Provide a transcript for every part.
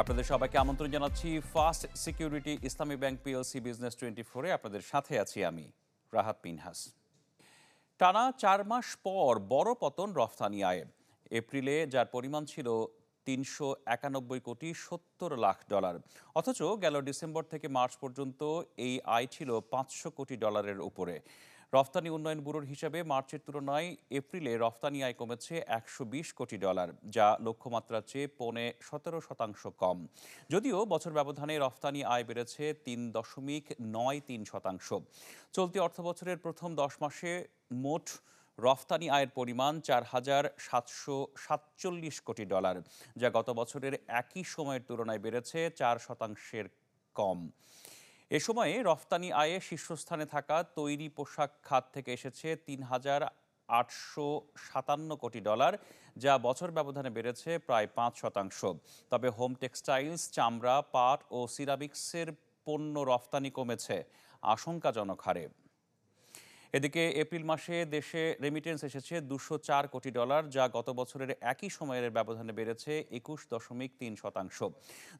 আপনাদের সবাইকে আমন্ত্রণ জানাচ্ছি first security Islami bank PLC business twenty ফোরে আপনাদের সাথে আছি আমি, রাহাত পিনহাস। টানা চার মাস পর বড় পতন রফতানি আয়ে। এপ্রিলে যার পরিমাণ ছিল তিনশো একানব্বই কোটি সত্তর লাখ ডলার। অথচ গেল ডিসেম্বর থেকে মার্চ পর্যন্ত এই আয় ছিল পাঁচশো কোটি ডলারের উপরে। রফতানি উন্নয়ন ব্যুরোর হিসাবে মার্চের তুলনায় এপ্রিলে রফতানি আয় কমেছে একশো বিশ কোটি ডলার, যা লক্ষ্যমাত্রার চেয়ে পৌনে সতেরো শতাংশ কম। যদিও বছর ব্যবধানে রফতানি আয় বেড়েছে তিন দশমিক নয় তিন শতাংশ। চলতি অর্থবছরের প্রথম দশ মাসে মোট রফতানি আয়ের পরিমাণ চার হাজার সাতশো সাতচল্লিশ কোটি ডলার, যা গত বছরের একই সময়ের তুলনায় বেড়েছে চার শতাংশের কম। এ সময়ে রফতানি আয়ে শীর্ষস্থানে থাকা তৈরি পোশাক খাত থেকে এসেছে তিন হাজার আটশো সাতান্ন কোটি ডলার, যা বছর ব্যবধানে বেড়েছে প্রায় পাঁচ শতাংশ। তবে হোম টেক্সটাইলস, চামড়া, পাট ও সিরামিক্সের পণ্য রফতানি কমেছে। আশঙ্কাজনক হারে। এদিকে এপ্রিল মাসে দেশে রেমিটেন্স এসেছে দুশো চার কোটি ডলার, যা গত বছরের একই সময়ের ব্যবধানে বেড়েছে একুশ দশমিক তিন শতাংশ।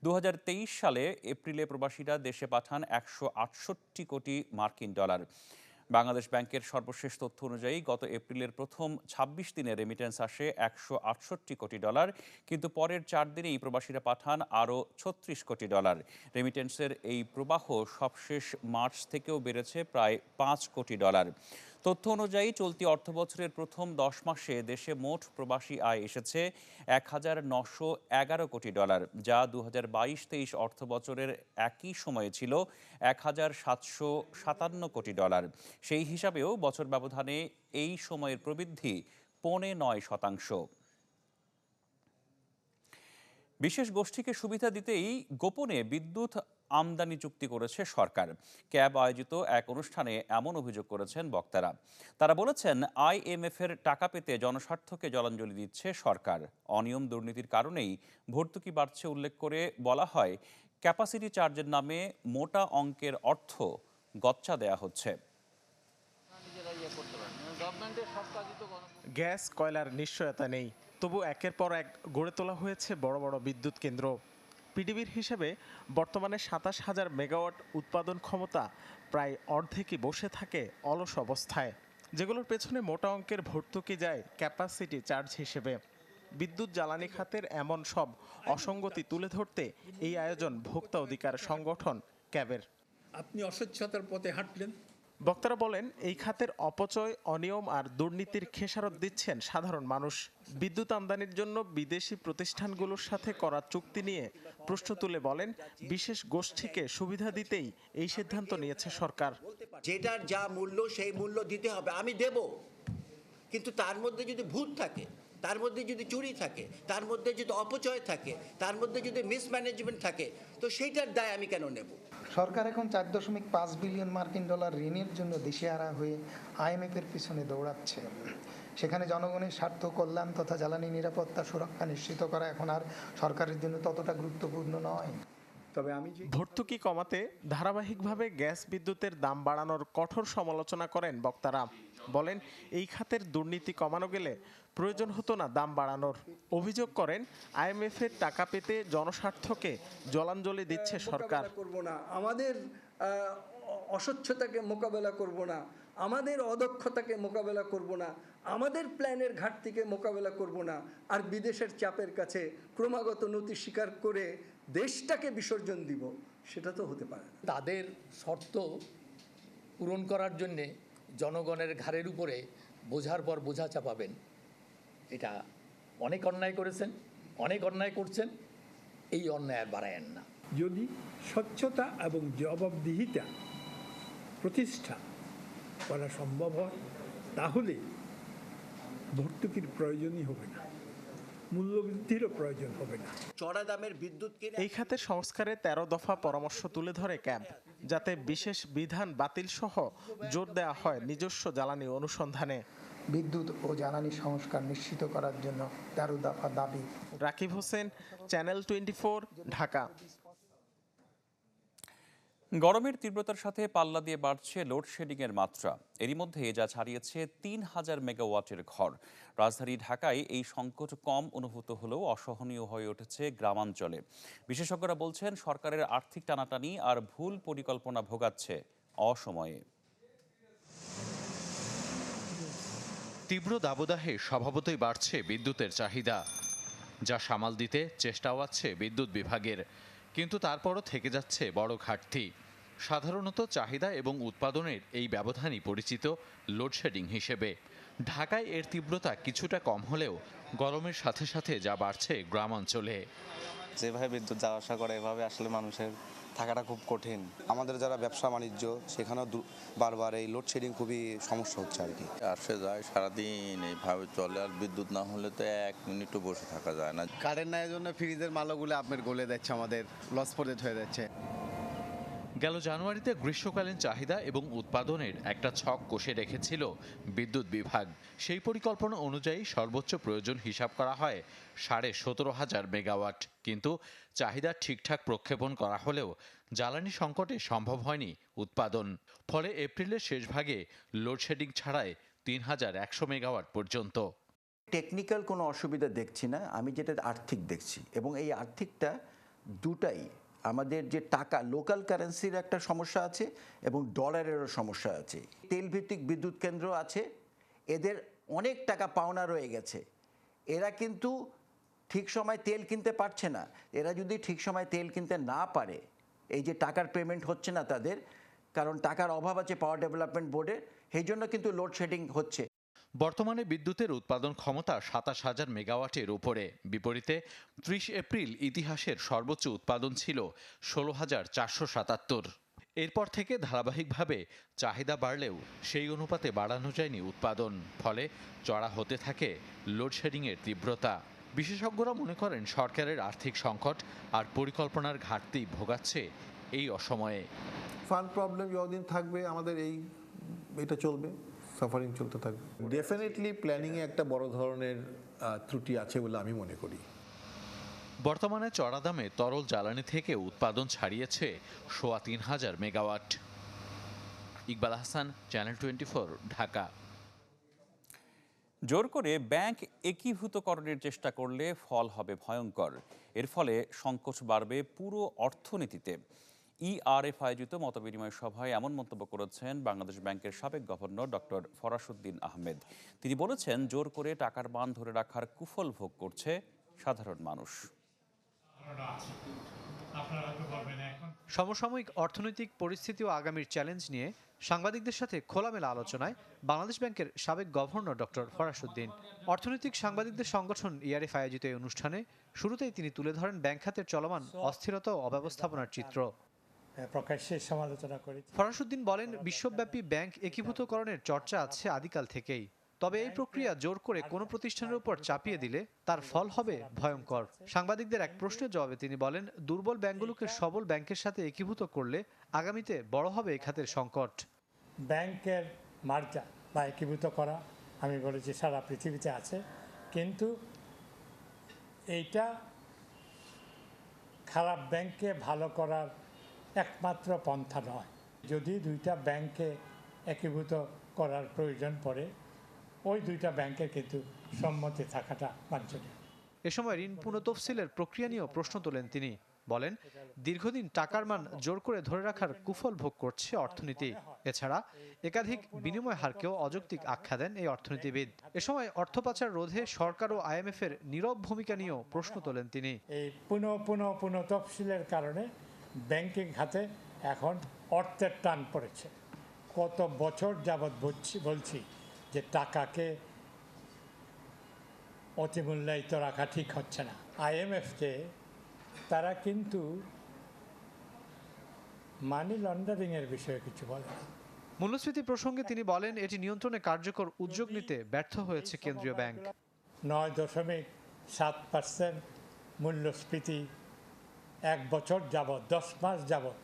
দু হাজার তেইশ সালে এপ্রিলে প্রবাসীরা দেশে পাঠান একশো আটষট্টি কোটি মার্কিন ডলার। বাংলাদেশ ব্যাংকের সর্বশেষ তথ্য অনুযায়ী গত এপ্রিলের প্রথম ২৬ দিনে রেমিটেন্স আসে একশো আটষট্টি কোটি ডলার, কিন্তু পরের চার দিনেই প্রবাসীরা পাঠান আরও ছত্রিশ কোটি ডলার। রেমিটেন্সের এই প্রবাহ সবশেষ মার্চ থেকেও বেড়েছে প্রায় পাঁচ কোটি ডলার। তথ্য অনুযায়ী, চলতি অর্থবছরের প্রথম দশ মাসে দেশে মোট প্রবাসী আয় এসেছে এক হাজার নশো এগারো কোটি ডলার, যা দু হাজার বাইশ তেইশ অর্থ বছরের একই সময়ে ছিল এক হাজার সাতশো সাতান্ন কোটি ডলার। সেই হিসাবেও বছর ব্যবধানে এই সময়ের প্রবৃদ্ধি পৌনে নয় শতাংশ। বিশেষ গোষ্ঠীকে সুবিধা দিতেই গোপনে বিদ্যুৎ আমদানি চুক্তি করেছে সরকার। ক্যাব আয়োজিত এক অনুষ্ঠানে এমন অভিযোগ করেছেন বক্তারা। তারা বলেছেন আইএমএফ এর টাকা পেতে জনস্বার্থকে জলাঞ্জলি দিচ্ছে সরকার। অনিয়ম দুর্নীতির কারণেই ভর্তুকি বাড়ছে উল্লেখ করে বলা হয় ক্যাপাসিটি চার্জের নামে মোটা অঙ্কের অর্থ গচ্চা দেয়া হচ্ছে। গ্যাস কয়লার নিশ্চয়তা নেই। তবু একের পর এক গড়ে তোলা হয়েছে বড় বড় বিদ্যুৎ কেন্দ্র। পিডিবির হিসেবে বর্তমানে সাতাশ হাজার মেগাওয়াট উৎপাদন ক্ষমতা প্রায় অর্ধেকই বসে থাকে অলস অবস্থায়, যেগুলোর পেছনে মোটা অঙ্কের ভর্তুকি যায় ক্যাপাসিটি চার্জ হিসেবে। বিদ্যুৎ জ্বালানি খাতের এমন সব অসঙ্গতি তুলে ধরতে এই আয়োজন ভোক্তা অধিকার সংগঠন ক্যাবের। আপনি অস্বচ্ছতার পথে হাঁটলেন। বক্তারা বলেন, এই খাতের অপচয়, অনিয়ম আর দুর্নীতির খেসারত দিচ্ছেন সাধারণ মানুষ। বিদ্যুৎ আমদানির জন্য বিদেশি প্রতিষ্ঠানগুলোর সাথে করা চুক্তি নিয়ে প্রশ্ন তুলে বলেন, বিশেষ গোষ্ঠীকে সুবিধা দিতেই এই সিদ্ধান্ত নিয়েছে সরকার। যেটার যা মূল্য, সেই মূল্য দিতে হবে, আমি দেব। কিন্তু তার মধ্যে যদি ভূত থাকে, তার মধ্যে যদি চুরি থাকে, তার মধ্যে যদি অপচয় থাকে, তার মধ্যে যদি মিসম্যানেজমেন্ট থাকে, তো সেইটার দায় আমি কেন নেব? সরকার এখন চার দশমিক পাঁচ বিলিয়ন মার্কিন ডলার ঋণের জন্য দিশেহারা হয়ে আইএমএফের পিছনে দৌড়াচ্ছে। সেখানে জনগণের স্বার্থ কল্যাণ তথা জ্বালানি নিরাপত্তা সুরক্ষা নিশ্চিত করা এখন আর সরকারের জন্য ততটা গুরুত্বপূর্ণ নয়। তবে আমি ভর্তুকি কমাতে ধারাবাহিকভাবে গ্যাস বিদ্যুতের দাম বাড়ানোর কঠোর সমালোচনা করেন বক্তারা। বলেন এই খাতের দুর্নীতি কমানো গেলে প্রয়োজন হতো না দাম বাড়ানোর। অভিযোগ করেন আইএমএফ এর টাকা পেতে জনস্বার্থকে জলাঞ্জলি দিচ্ছে সরকার। করব না। আমাদের অস্বচ্ছতাকে মোকাবেলা করব না। আমাদের অদক্ষতাকে মোকাবেলা করব না। আমাদের প্ল্যানের ঘাটতিকে মোকাবেলা করব না। আর বিদেশের চাপের কাছে ক্রমাগত নতি স্বীকার করে দেশটাকে বিসর্জন দিব সেটা তো হতে পারে তাদের শর্ত পূরণ করার জন্যে জনগণের ঘাড়ের উপরে বোঝার পর বোঝা চাপাবেন। এটা অনেক অন্যায় করেছেন, অনেক অন্যায় করছেন, এই অন্যায় আর বাড়ায়েন না। যদি স্বচ্ছতা এবং জবাবদিহিতা প্রতিষ্ঠা করা সম্ভব হয়, তাহলে ভর্তুকির প্রয়োজনই হবে না। মূল্যবৃদ্ধিরও প্রয়োজন হবে না। চড়া দামের বিদ্যুৎ কিনে এই খাতের সংস্কারে তেরো দফা পরামর্শ তুলে ধরে ক্যাম্প যাতে বিশেষ বিধান বাতিল সহ জোর দেওয়া হয় নিজস্ব জ্বালানি অনুসন্ধানে। বিদ্যুৎ ও জ্বালানি সংস্কার নিশ্চিত করার জন্য তেরো দফা দাবি। Rakib Hossain channel twenty Dhaka. গরমের তীব্রতার সাথে পাল্লা দিয়ে বাড়ছে লোডশেডিং এর মাত্রা। এরই মধ্যে যা ছাড়িয়েছে তিন হাজার মেগাওয়াটের ঘর। রাজধানী ঢাকায় এই সংকট কম অনুভূত হলেও অসহনীয় হয়ে উঠেছে গ্রামাঞ্চলে। বিশেষজ্ঞরা বলছেন, সরকারের আর্থিক টানাটানি আর ভুল পরিকল্পনা ভোগাচ্ছে অসময়ে। তীব্র দাবদাহে স্বভাবতই বাড়ছে বিদ্যুতের চাহিদা। যা সামাল দিতে চেষ্টাও আছে বিদ্যুৎ বিভাগের। কিন্তু তারপরও থেকে যাচ্ছে বড় ঘাটতি। সাধারণত চাহিদা এবং উৎপাদনের এই ব্যবধানই পরিচিত লোডশেডিং হিসেবে। ঢাকায় এর তীব্রতা কিছুটা কম হলেও গরমের সাথে সাথে যা বাড়ছে গ্রামাঞ্চলে। যেভাবে বিদ্যুৎ যাওয়া আসা করে, এভাবে আসলে মানুষের থাকাটা খুব কঠিন। আমাদের যারা ব্যবসা বাণিজ্য সেখানেও দু- বারবার এই লোডশেডিং খুবই সমস্যা হচ্ছে আর কি। আসে যায় সারাদিন এইভাবে চলে। আর বিদ্যুৎ না হলে তো এক মিনিটও বসে থাকা যায় না। কারেন্ট নাই জন্য ফ্রিজের মালগুলো আপনার গলে যাচ্ছে আমাদের লস প্রজেক্ট হয়ে যাচ্ছে। গেল জানুয়ারিতে গ্রীষ্মকালীন চাহিদা এবং উৎপাদনের একটা ছক কষে রেখেছিল বিদ্যুৎ বিভাগ। সেই পরিকল্পনা অনুযায়ী সর্বোচ্চ প্রয়োজন হিসাব করা হয় সাড়ে সতেরো হাজার মেগাওয়াট। কিন্তু চাহিদা ঠিকঠাক প্রক্ষেপণ করা হলেও জ্বালানি সংকটে সম্ভব হয়নি উৎপাদন। ফলে এপ্রিলের শেষ ভাগে লোডশেডিং ছাড়ায় তিন হাজার একশো মেগাওয়াট পর্যন্ত। টেকনিক্যাল কোনো অসুবিধা দেখছি না। আমি যেটা আর্থিক দেখছি এবং এই আর্থিকটা দুটাই আমাদের যে টাকা লোকাল কারেন্সির একটা সমস্যা আছে এবং ডলারেরও সমস্যা আছে। তেলভিত্তিক বিদ্যুৎ কেন্দ্র আছে, এদের অনেক টাকা পাওনা রয়ে গেছে। এরা কিন্তু ঠিক সময় তেল কিনতে পারছে না। এরা যদি ঠিক সময় তেল কিনতে না পারে, এই যে টাকার পেমেন্ট হচ্ছে না তাদের, কারণ টাকার অভাব আছে পাওয়ার ডেভেলপমেন্ট বোর্ডের সেই জন্য কিন্তু লোডশেডিং হচ্ছে। বর্তমানে বিদ্যুতের উৎপাদন ক্ষমতা সাতাশ হাজার মেগাওয়াটের উপরে। বিপরীতে ত্রিশ এপ্রিল ইতিহাসের সর্বোচ্চ উৎপাদন ছিল ষোলো হাজার চারশো সাতাত্তর। এরপর থেকে ধারাবাহিকভাবে চাহিদা বাড়লেও সেই অনুপাতে বাড়ানো যায়নি উৎপাদন, ফলে চড়া হতে থাকে লোডশেডিংয়ের তীব্রতা। বিশেষজ্ঞরা মনে করেন সরকারের আর্থিক সংকট আর পরিকল্পনার ঘাটতি ভোগাচ্ছে এই অসময়ে। ফান্ড প্রবলেম যতদিন থাকবে আমাদের এই এটা চলবে। সাফারিং চলতে থাকবে। ডেফিনেটলি প্ল্যানিংয়ে একটা বড় ধরনের ত্রুটি আছে বলে আমি মনে করি। বর্তমানে চড়া দামে তরল জ্বালানি থেকে উৎপাদন ছাড়িয়েছে সোয়া তিন হাজার megawatt. Iqbal Hasan channel twenty four Dhaka. জোর করে ব্যাংক একীভূতকরণের চেষ্টা করলে ফল হবে ভয়ঙ্কর। এর ফলে সংকোচ বাড়বে পুরো অর্থনীতিতে। ইআরএফ আয়োজিত মতবিনিময় সভায় এমন মন্তব্য করেছেন বাংলাদেশ ব্যাংকের সাবেক গভর্নর ডক্টর ফরাসুদ্দিন আহমেদ। তিনি বলেছেন, জোর করে টাকার মান ধরে রাখার কুফল ভোগ করছে সাধারণ মানুষ। সমসাময়িক অর্থনৈতিক পরিস্থিতি ও আগামীর চ্যালেঞ্জ নিয়ে সাংবাদিকদের সাথে খোলামেলা আলোচনায় বাংলাদেশ ব্যাংকের সাবেক গভর্নর ডক্টর ফরাসুদ্দিন। অর্থনৈতিক সাংবাদিকদের সংগঠন ইআরএফ আয়োজিত এই অনুষ্ঠানে শুরুতেই তিনি তুলে ধরেন ব্যাংক খাতের চলমান অস্থিরতা ও অব্যবস্থাপনার চিত্র। প্রকাশ্যে সমালোচনা করেছি। ফরাসুদ্দিন বলেন বিশ্বব্যাপী ব্যাংক একীভূতকরণের চর্চা আছে আদিকাল থেকেই। তবে এই প্রক্রিয়া জোর করে কোনো প্রতিষ্ঠানের উপর চাপিয়ে দিলে তার ফল হবে ভয়ঙ্কর। সাংবাদিকদের এক প্রশ্নের জবাবে তিনি বলেন দুর্বল ব্যাংকগুলোকে সবল ব্যাংকের সাথে একীভূত করলে আগামীতে বড় হবে এই খাতের সংকট। ব্যাংকের মার্জা বা একীভূত করা আমি বলেছি সারা পৃথিবীতে আছে। কিন্তু এইটা খারাপ ব্যাংকে ভালো করার একমাত্র পন্থা নয়। যদি দুইটা ব্যাংকে একীভূত করার প্রয়োজন পড়ে ওই দুইটা ব্যাংকের কিন্তু সম্মতি থাকাটা বাঞ্ছনীয়। এ সময় ঋণ পুনঃতফসিলের প্রক্রিয়া নিয়েও প্রশ্ন তোলেন তিনি। বলেন দীর্ঘদিন টাকার মান জোর করে ধরে রাখার কুফল ভোগ করছে অর্থনীতি। এছাড়া একাধিক বিনিময় হারকেও অযৌক্তিক আখ্যা দেন এই অর্থনীতিবিদ। এ সময় অর্থ পাচার রোধে সরকার ও আইএমএফ এর নীরব ভূমিকা নিয়েও প্রশ্ন তোলেন তিনি। এই পুনঃ পুনঃ পুনঃ তফসিলের কারণে ব্যাংকিং খাতে এখন অর্থের টান পড়েছে। কত বছর যাবৎ বলছি বলছি যে টাকাকে অতিমূল্যায়িত রাখা ঠিক হচ্ছে না। আইএমএফকে তারা কিন্তু মানি লন্ডারিংয়ের বিষয়ে কিছু বলে মূল্যস্ফীতি প্রসঙ্গে তিনি বলেন এটি নিয়ন্ত্রণে কার্যকর উদ্যোগ নিতে ব্যর্থ হয়েছে কেন্দ্রীয় ব্যাংক। নয় দশমিক সাত পার্সেন্ট মূল্যস্ফীতি এক বছর যাবৎ দশ মাস যাবৎ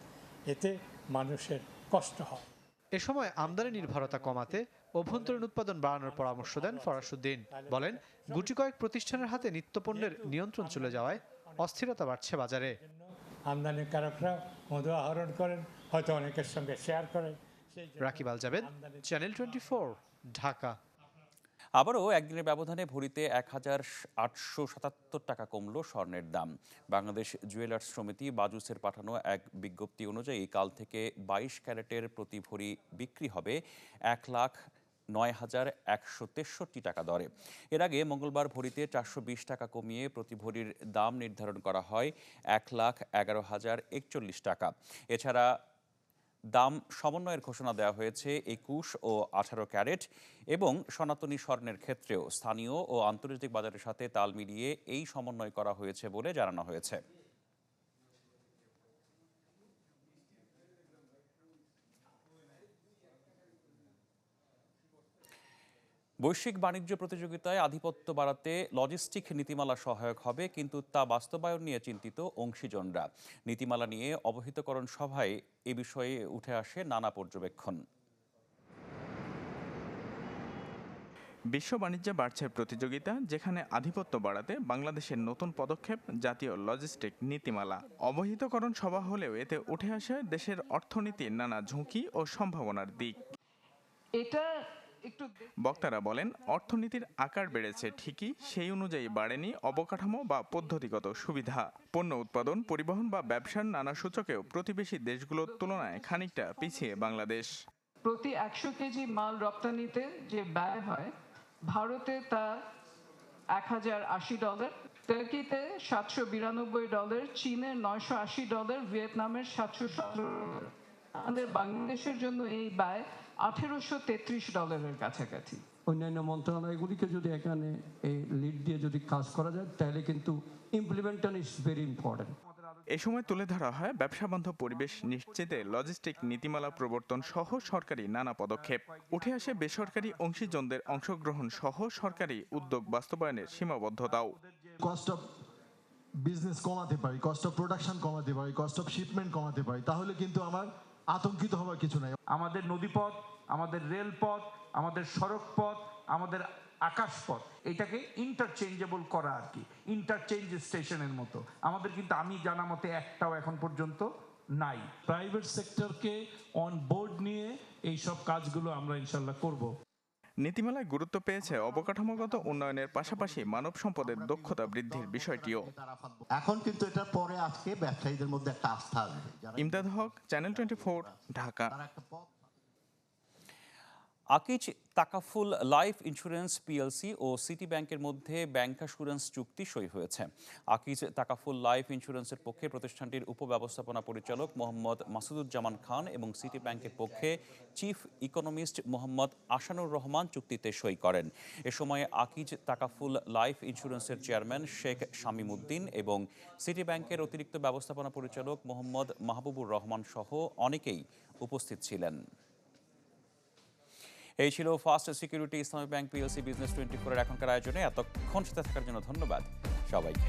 এতে মানুষের কষ্ট হয়। এ সময় আমদানি নির্ভরতা কমাতে অভ্যন্তরীণ উৎপাদন বাড়ানোর পরামর্শ দেন ফরাসুদ্দিন। বলেন গুটি কয়েক প্রতিষ্ঠানের হাতে নিত্যপণ্যের নিয়ন্ত্রণ চলে যাওয়ায় অস্থিরতা বাড়ছে বাজারে। আমদানিকারকরা মধু আহরণ করেন হয়তো অনেকের সঙ্গে শেয়ার করেন। Rakib Al Jabed channel twenty Dhaka. আবারও একদিনের ব্যবধানে ভরিতে এক হাজার আটশো সাতাত্তর টাকা কমল স্বর্ণের দাম। বাংলাদেশ জুয়েলার্স সমিতি বাজুসের পাঠানো এক বিজ্ঞপ্তি অনুযায়ী কাল থেকে বাইশ ক্যারেটের প্রতি ভরি বিক্রি হবে এক লাখ নয় হাজার একশো তেষট্টি টাকা দরে। এর আগে মঙ্গলবার ভরিতে চারশো বিশ টাকা কমিয়ে প্রতি ভরির দাম নির্ধারণ করা হয় এক লাখ এগারো হাজার একচল্লিশ টাকা। এছাড়া দাম সমন্বয়ের ঘোষণা দেওয়া হয়েছে একুশ ও আঠারো ক্যারেট এবং সনাতনী স্বর্ণের ক্ষেত্রেও। স্থানীয় ও আন্তর্জাতিক বাজারের সাথে তাল মিলিয়ে এই সমন্বয় করা হয়েছে বলে জানানো হয়েছে। বৈশ্বিক বাণিজ্য প্রতিযোগিতায় আধিপত্য বাড়াতে লজিস্টিক নীতিমালা সহায়ক হবে কিন্তু তা বাস্তবায়ন নিয়ে চিন্তিত অংশীজনরা। নীতিমালা নিয়ে অবহিতকরণ সভায় এ বিষয়ে উঠে আসে নানা পর্যবেক্ষণ। বিশ্ব বাণিজ্যে বাড়ছে প্রতিযোগিতা যেখানে আধিপত্য বাড়াতে বাংলাদেশের নতুন পদক্ষেপ জাতীয় লজিস্টিক নীতিমালা। অবহিতকরণ সভা হলেও এতে উঠে আসে দেশের অর্থনীতির নানা ঝুঁকি ও সম্ভাবনার দিক। এটা বক্তারা বলেন অর্থনীতির আকার বেড়েছে ঠিকই সেই অনুযায়ী বাড়েনি অবকাঠামো বা পদ্ধতিগত সুবিধা। পণ্য উৎপাদন পরিবহন বা ব্যবসার নানা সূচকেও প্রতিবেশী দেশগুলোর তুলনায় খানিকটা পিছিয়ে বাংলাদেশ। প্রতি একশো কেজি মাল রপ্তানিতে যে ব্যয় হয় ভারতে তা এক হাজার আশি ডলার টার্কিতে সাতশো বিরানব্বই ডলার চীনের নয়শো আশি ডলার ভিয়েতনামের সাতশো সতেরো ডলার। আমাদের বাংলাদেশের জন্য এই ব্যয় আঠেরোশো তেত্রিশ ডলারের কাছাকাছি। অন্যান্য মন্ত্রণালয়গুলিকে যদি এখানে এই লিড দিয়ে যদি কাজ করা যায় তাহলে কিন্তু ইমপ্লিমেন্টেশন ইজ ভেরি ইম্পর্টেন্ট এ সময় তুলে ধরা হয় ব্যবসা বান্ধব পরিবেশ নিশ্চিতে লজিস্টিক নীতিমালা প্রবর্তন সহ সরকারি নানা পদক্ষেপ। উঠে আসে বেসরকারি অংশীজনদের অংশগ্রহণ সহ সরকারি উদ্যোগ বাস্তবায়নের সীমাবদ্ধতাও। কস্ট অফ বিজনেস কমাতে পারি কস্ট অফ প্রোডাকশন কমাতে পারি কস্ট অফ শিপমেন্ট কমাতে পারি। তাহলে কিন্তু আমার আতঙ্কিত হওয়ার কিছু নাই। আমাদের নদীপথ আমাদের রেলপথ আমাদের সড়ক পথ আমাদের আকাশপথ এটাকে ইন্টারচেঞ্জেবল করা আর কি ইন্টারচেঞ্জ স্টেশনের মতো। আমাদের কিন্তু আমি জানা মতে একটাও এখন পর্যন্ত নাই। প্রাইভেট সেক্টরকে অন বোর্ড নিয়ে এই সব কাজগুলো আমরা ইনশাল্লাহ করব। নীতিমালায় গুরুত্ব পেয়েছে অবকাঠামোগত উন্নয়নের পাশাপাশি মানব সম্পদের দক্ষতা বৃদ্ধির বিষয়টিও। এখন কিন্তু এটা পরে আজকে ব্যবসায়ীদের মধ্যে একটা আস্থা আসবে। Imdad Haque channel twenty Dhaka. Akij Takaful life insurance PLC ও সিটি ব্যাংকের মধ্যে ব্যাংক অ্যাসুরেন্স চুক্তি সই হয়েছে। আকিজ তাকাফুল লাইফ ইন্স্যুরেন্সের পক্ষে প্রতিষ্ঠানটির উপব্যবস্থাপনা পরিচালক মোহাম্মদ মাসুদুজ্জামান খান এবং সিটি ব্যাংকের পক্ষে চিফ ইকোনমিস্ট মোহাম্মদ আসানুর রহমান চুক্তিতে সই করেন। এ সময় আকিজ তাকাফুল লাইফ ইন্স্যুরেন্সের চেয়ারম্যান শেখ শামীমউদ্দিন এবং সিটি ব্যাংকের অতিরিক্ত ব্যবস্থাপনা পরিচালক মোহাম্মদ মাহবুবুর রহমান সহ অনেকেই উপস্থিত ছিলেন। এই ছিল first security Islami bank PLC business twenty ফোরের এখনকার আয়োজনে। এতক্ষণ সাথে থাকার জন্য ধন্যবাদ সবাইকে।